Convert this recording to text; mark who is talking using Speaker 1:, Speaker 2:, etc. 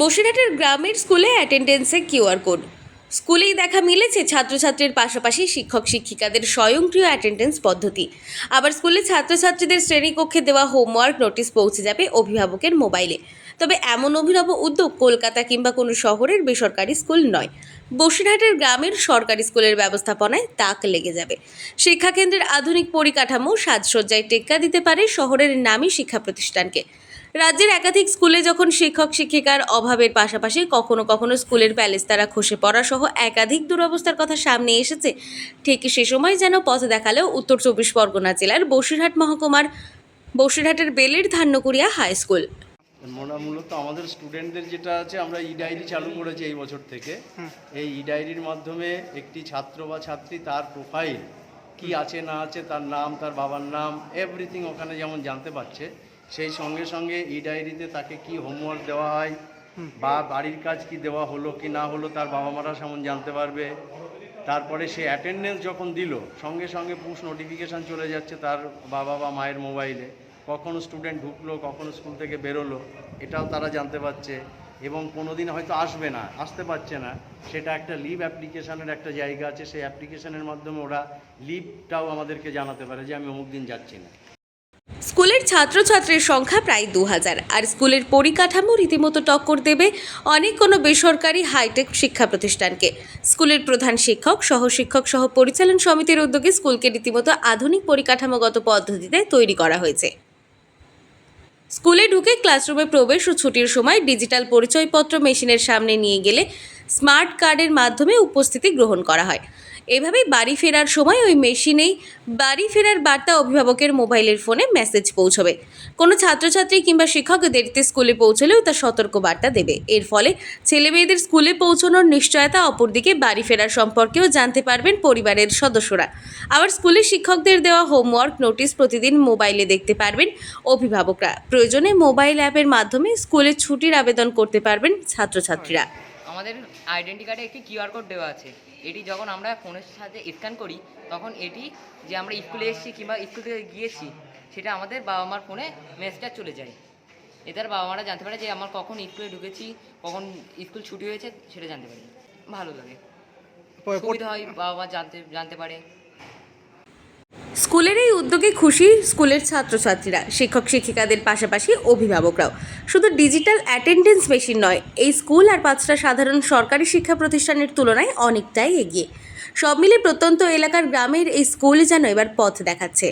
Speaker 1: বসিরহাটের গ্রামের স্কুলে অ্যাটেন্ডেন্সে কিউআর কোড। স্কুলেই দেখা মিলেছে ছাত্রছাত্রীর পাশাপাশি শিক্ষক শিক্ষিকাদের স্বয়ংক্রিয় অ্যাটেন্ডেন্স পদ্ধতি। আবার স্কুলে ছাত্রছাত্রীদের শ্রেণীকক্ষে দেওয়া হোমওয়ার্ক নোটিশ পৌঁছে যাবে অভিভাবকের মোবাইলে। তবে এমন অভিনব উদ্যোগ কলকাতা কিংবা কোনো শহরের বেসরকারি স্কুল নয়। বসিরহাটের গ্রামের সরকারি স্কুলের ব্যবস্থাপনায় তাক লেগে যাবে। শিক্ষাকেন্দ্রের আধুনিক পরিকাঠামো সাজসজ্জায় টেক্কা দিতে পারে শহরের নামী শিক্ষা প্রতিষ্ঠানকে। রাজ্যের একাধিক স্কুলে যখন শিক্ষক, শিক্ষিকার অভাবের পাশাপাশি কখনো কখনো স্কুলের প্যালেস্তারা খসে পড়া সহ একাধিক দুরবস্থার কথা সামনে এসেছে, ঠিক সে সময় যেন পথ দেখালেও উত্তর চব্বিশ পরগনা জেলার বসিরহাট মহকুমার বসিরহাটের বেলের ধান্যকুড়িয়া হাই স্কুল।
Speaker 2: মোটা মূলত আমাদের স্টুডেন্টদের যেটা আছে আমরা ই ডায়েরি চালু করেছি এই বছর থেকে। এই ই ডায়েরির মাধ্যমে একটি ছাত্র বা ছাত্রী তার প্রোফাইল কি আছে না আছে তার নাম তার বাবার নাম এভরিথিং ওখানে যেমন জানতে পারছে। সেই সঙ্গে সঙ্গে ই ডায়েরিতে তাকে কি হোমওয়ার্ক দেওয়া হয় বা বাড়ির কাজ কি দেওয়া হলো কি না হলো তার বাবা মারা সেমন জানতে পারবে। তারপরে সে অ্যাটেন্ডেন্স যখন দিল সঙ্গে সঙ্গে পুশ নোটিফিকেশান চলে যাচ্ছে তার বাবা বা মায়ের মোবাইলে কখনো স্টুডেন্ট ঢুকলো, কখনো স্কুল থেকে বেরোলো, এটাও তারা জানতে পারছে। এবং কোনো দিন হয়তো আসবে না, আসতে পারছে না। সেটা একটা লিভ অ্যাপ্লিকেশানের একটা জায়গা আছে, সেই অ্যাপ্লিকেশানের মাধ্যমে ওরা লিভটাও আমাদেরকে জানাতে পারে যে, আমি অমুক দিন যাচ্ছি না।
Speaker 1: স্কুলের ছাত্রছাত্রীর সংখ্যা প্রায় দু হাজার আর স্কুলের পরিকাঠামো রীতিমতো টক্কর দেবে অনেক কোনো বেসরকারি হাইটেক শিক্ষা প্রতিষ্ঠানকে। স্কুলের প্রধান শিক্ষক সহ শিক্ষক সহ পরিচালন সমিতির উদ্যোগে স্কুলকে রীতিমতো আধুনিক পরিকাঠামোগত পদ্ধতিতে তৈরি করা হয়েছে। স্কুলে ঢুকে ক্লাসরুমে প্রবেশ ও ছুটির সময় ডিজিটাল পরিচয়পত্র মেশিনের সামনে নিয়ে গেলে স্মার্ট কার্ডের মাধ্যমে উপস্থিতি গ্রহণ করা হয়। এভাবেই বাড়ি ফেরার সময় ওই মেশিনেই বাড়ি ফেরার বার্তা অভিভাবকের মোবাইলের ফোনে মেসেজ পৌঁছবে। কোনো ছাত্রছাত্রী কিংবা শিক্ষক দেরিতে স্কুলে পৌঁছলেও তা সতর্ক বার্তা দেবে। এর ফলে ছেলে মেয়েদের স্কুলে পৌঁছানোর নিশ্চয়তা অপরদিকে বাড়ি ফেরার সম্পর্কেও জানতে পারবেন পরিবারের সদস্যরা। আবার স্কুলের শিক্ষকদের দেওয়া হোমওয়ার্ক নোটিশ প্রতিদিন মোবাইলে দেখতে পারবেন অভিভাবকরা। প্রয়োজনে মোবাইল অ্যাপের মাধ্যমে স্কুলে ছুটির আবেদন করতে পারবেন ছাত্রছাত্রীরা।
Speaker 3: আমাদের আইডেন্টি কার্ডে একটি কিউআর কোড দেওয়া আছে। এটি যখন আমরা ফোনের সাথে স্ক্যান করি তখন এটি যে আমরা স্কুলে এসেছি কিংবা স্কুল থেকে গিয়েছি সেটা আমাদের বাবা মার ফোনে মেসেজটা চলে যায়। এদের বাবা মারা জানতে পারে যে আমার কখন স্কুলে ঢুকেছি কখন স্কুল ছুটি হয়েছে সেটা জানতে পারি। ভালো লাগে। সুবিধা হয় বাবা মা জানতে জানতে পারে।
Speaker 1: স্কুলের এই উদ্যোগে খুশি স্কুলের ছাত্রছাত্রীরা, শিক্ষক শিক্ষিকাদের পাশাপাশি অভিভাবকরাও। শুধু ডিজিটাল অ্যাটেন্ডেন্স মেশিন নয়, এই স্কুল আর পাঁচটা সাধারণ সরকারি শিক্ষা প্রতিষ্ঠানের তুলনায় অনেকটাই এগিয়ে। সব মিলে প্রত্যন্ত এলাকার গ্রামের এই স্কুল যেন এবার পথ দেখাচ্ছে।